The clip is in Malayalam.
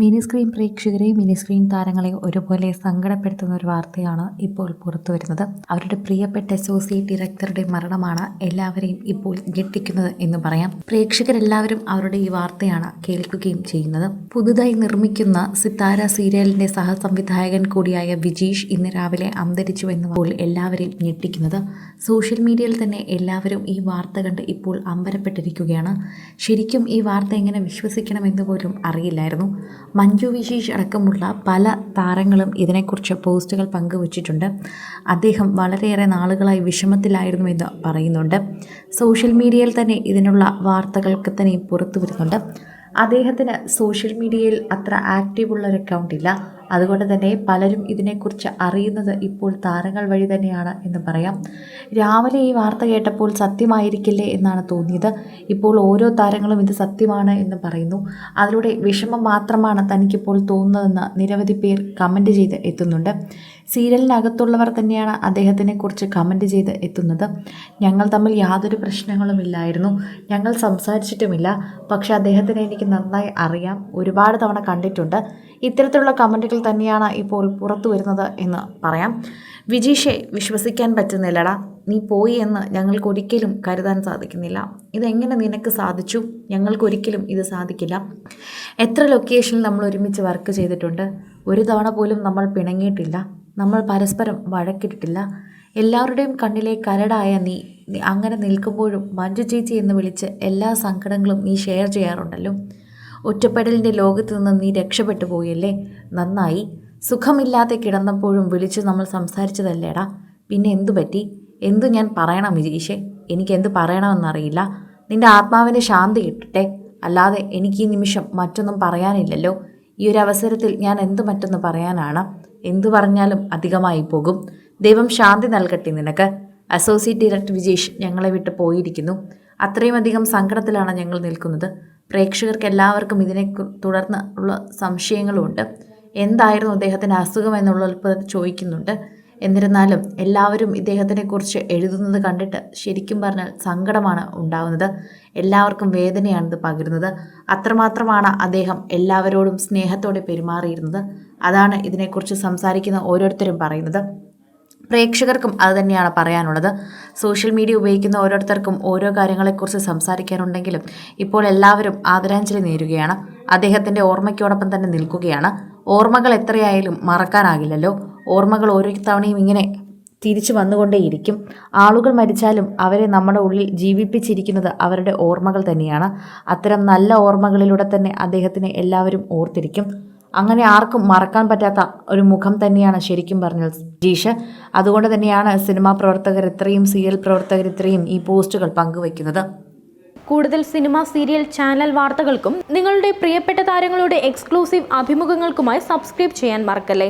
മിനി സ്ക്രീൻ പ്രേക്ഷകരെ മിനി സ്ക്രീൻ താരങ്ങളെ ഒരുപോലെ സങ്കടപ്പെടുത്തുന്ന ഒരു വാർത്തയാണ് ഇപ്പോൾ പുറത്തു വരുന്നത്. അവരുടെ പ്രിയപ്പെട്ട അസോസിയേറ്റ് ഡയറക്ടറുടെ മരണമാണ് എല്ലാവരെയും ഇപ്പോൾ ഞെട്ടിക്കുന്നത് എന്ന് പറയാം. പ്രേക്ഷകരെല്ലാവരും അവരുടെ ഈ വാർത്തയാണ് കേൾക്കുകയും ചെയ്യുന്നത്. പുതുതായി നിർമ്മിക്കുന്ന സിത്താര സീരിയലിന്റെ സഹസംവിധായകൻ കൂടിയായ വിജീഷ് ഇന്ന് രാവിലെ അന്തരിച്ചു എന്നപ്പോൾ എല്ലാവരെയും ഞെട്ടിക്കുന്നത്. സോഷ്യൽ മീഡിയയിൽ തന്നെ എല്ലാവരും ഈ വാർത്ത കണ്ട് ഇപ്പോൾ അമ്പരപ്പെട്ടിരിക്കുകയാണ്. ശരിക്കും ഈ വാർത്ത എങ്ങനെ വിശ്വസിക്കണമെന്ന് പോലും അറിയില്ലായിരുന്നു. മഞ്ജു വിശേഷ് അടക്കമുള്ള പല താരങ്ങളും ഇതിനെക്കുറിച്ച് പോസ്റ്റുകൾ പങ്കുവച്ചിട്ടുണ്ട്. അദ്ദേഹം വളരെയേറെ നാളുകളായി വിഷമത്തിലായിരുന്നു എന്ന് പറയുന്നുണ്ട്. സോഷ്യൽ മീഡിയയിൽ തന്നെ ഇതിനുള്ള വാർത്തകൾക്ക് തന്നെ പുറത്തു വരുന്നുണ്ട് അദ്ദേഹത്തിന് സോഷ്യൽ മീഡിയയിൽ അത്ര ആക്റ്റീവുള്ള ഒരു അക്കൗണ്ട് ഇല്ല. അതുകൊണ്ട് തന്നെ പലരും ഇതിനെക്കുറിച്ച് അറിയുന്നത് ഇപ്പോൾ താരങ്ങൾ വഴി തന്നെയാണ് എന്ന് പറയാം. രാവിലെ ഈ വാർത്ത കേട്ടപ്പോൾ സത്യമായിരിക്കില്ലേ എന്നാണ് തോന്നിയത്. ഇപ്പോൾ ഓരോ താരങ്ങളും ഇത് സത്യമാണ് എന്ന് പറയുന്നു. അതിലൂടെ വിഷമം മാത്രമാണ് തനിക്കിപ്പോൾ തോന്നുന്നതെന്ന് നിരവധി പേർ കമന്റ് ചെയ്ത് എത്തുന്നുണ്ട്. സീരിയലിനകത്തുള്ളവർ തന്നെയാണ് അദ്ദേഹത്തിനെ കുറിച്ച് കമന്റ് ചെയ്ത് എത്തുന്നത്. ഞങ്ങൾ തമ്മിൽ യാതൊരു പ്രശ്നങ്ങളും ഇല്ലായിരുന്നു. ഞങ്ങൾ സംസാരിച്ചിട്ടുമില്ല. പക്ഷേ അദ്ദേഹത്തിനെ എനിക്ക് നന്നായി അറിയാം. ഒരുപാട് തവണ കണ്ടിട്ടുണ്ട്. ഇത്തരത്തിലുള്ള കമന്റുകൾ തന്നെയാണ് ഇപ്പോൾ പുറത്തു വരുന്നത് എന്ന് പറയാം. വിജീഷെ വിശ്വസിക്കാൻ പറ്റുന്നില്ലടാ. നീ പോയി എന്ന് ഞങ്ങൾക്ക് ഒരിക്കലും കരുതാൻ സാധിക്കുന്നില്ല. ഇതെങ്ങനെ നിനക്ക് സാധിച്ചു? ഞങ്ങൾക്കൊരിക്കലും ഇത് സാധിക്കില്ല. എത്ര ലൊക്കേഷനിൽ നമ്മൾ ഒരുമിച്ച് വർക്ക് ചെയ്തിട്ടുണ്ട്? ഒരു തവണ പോലും നമ്മൾ പിണങ്ങിയിട്ടില്ല. നമ്മൾ പരസ്പരം വഴക്കിട്ടിട്ടില്ല. എല്ലാവരുടെയും കണ്ണിലെ കരടായ നീ അങ്ങനെ നിൽക്കുമ്പോഴും മഞ്ജു ചേച്ചി എന്ന് വിളിച്ച് എല്ലാ സങ്കടങ്ങളും നീ ഷെയർ ചെയ്യാറുണ്ടല്ലോ. ഒറ്റപ്പെടലിന്റെ ലോകത്ത് നിന്ന് നീ രക്ഷപ്പെട്ടു പോയല്ലേ? നന്നായി. സുഖമില്ലാതെ കിടന്നപ്പോഴും വിളിച്ച് നമ്മൾ സംസാരിച്ചതല്ലേടാ? പിന്നെ എന്തു പറ്റി? എന്തു ഞാൻ പറയണം വിജീഷെ? എനിക്ക് എന്ത് പറയണമെന്നറിയില്ല. നിന്റെ ആത്മാവിന് ശാന്തി കിട്ടട്ടെ. അല്ലാതെ എനിക്ക് ഈ നിമിഷം മറ്റൊന്നും പറയാനില്ലല്ലോ. ഈ ഒരു അവസരത്തിൽ ഞാൻ എന്ത് മറ്റൊന്ന് പറയാനാണ്? എന്തു പറഞ്ഞാലും അധികമായി പോകും. ദൈവം ശാന്തി നൽകട്ടെ നിനക്ക്. അസോസിയേറ്റ് ഡയറക്ടർ വിജേഷ് ഞങ്ങളെ വിട്ട് പോയിരിക്കുന്നു. അത്രയും അധികം സങ്കടത്തിലാണ് ഞങ്ങൾ നിൽക്കുന്നത്. പ്രേക്ഷകർക്ക് എല്ലാവർക്കും ഇതിനെ തുടർന്ന് ഉള്ള സംശയങ്ങളുമുണ്ട് എന്തായിരുന്നു അദ്ദേഹത്തിന്റെ അസുഖം എന്നുള്ളത് ചോദിക്കുന്നുണ്ട്. എന്നിരുന്നാലും എല്ലാവരും ഇദ്ദേഹത്തിനെ കുറിച്ച് എഴുതുന്നത് കണ്ടിട്ട് ശരിക്കും പറഞ്ഞാൽ സങ്കടമാണ് ഉണ്ടാകുന്നത് എല്ലാവർക്കും വേദനയാണിത് പകരുന്നത്. അത്രമാത്രമാണ് അദ്ദേഹം എല്ലാവരോടും സ്നേഹത്തോടെ പെരുമാറിയിരുന്നത്. അതാണ് ഇതിനെക്കുറിച്ച് സംസാരിക്കുന്ന ഓരോരുത്തരും പറയുന്നത്. പ്രേക്ഷകർക്കും അത് തന്നെയാണ് പറയാനുള്ളത്. സോഷ്യൽ മീഡിയ ഉപയോഗിക്കുന്ന ഓരോരുത്തർക്കും ഓരോ കാര്യങ്ങളെക്കുറിച്ച് സംസാരിക്കാനുണ്ടെങ്കിലും ഇപ്പോൾ എല്ലാവരും ആദരാഞ്ജലി നേരുകയാണ്. അദ്ദേഹത്തിന്റെ ഓർമ്മയ്ക്കോടൊപ്പം തന്നെ നിൽക്കുകയാണ്. ഓർമ്മകൾ എത്രയായാലും മറക്കാനാകില്ലല്ലോ. ഓർമ്മകൾ ഓരോ തവണയും ഇങ്ങനെ തിരിച്ചു വന്നുകൊണ്ടേയിരിക്കും. ആളുകൾ മരിച്ചാലും അവരെ നമ്മുടെ ഉള്ളിൽ ജീവിപ്പിച്ചിരിക്കുന്നത് അവരുടെ ഓർമ്മകൾ തന്നെയാണ്. അത്തരം നല്ല ഓർമ്മകളിലൂടെ തന്നെ അദ്ദേഹത്തിനെ എല്ലാവരും ഓർത്തിരിക്കും. അങ്ങനെ ആർക്കും മറക്കാൻ പറ്റാത്ത ഒരു മുഖം തന്നെയാണ് ശരിക്കും പറഞ്ഞാൽ ജീഷ്. അതുകൊണ്ട് തന്നെയാണ് സിനിമാ പ്രവർത്തകർ ഇത്രയും സീരിയൽ പ്രവർത്തകർ ഇത്രയും ഈ പോസ്റ്റുകൾ പങ്കുവയ്ക്കുന്നത്. കൂടുതൽ സിനിമ സീരിയൽ ചാനൽ വാർത്തകൾക്കും നിങ്ങളുടെ പ്രിയപ്പെട്ട താരങ്ങളുടെ എക്സ്ക്ലൂസീവ് അഭിമുഖങ്ങൾക്കുമായി സബ്സ്ക്രൈബ് ചെയ്യാൻ മറക്കല്ലേ?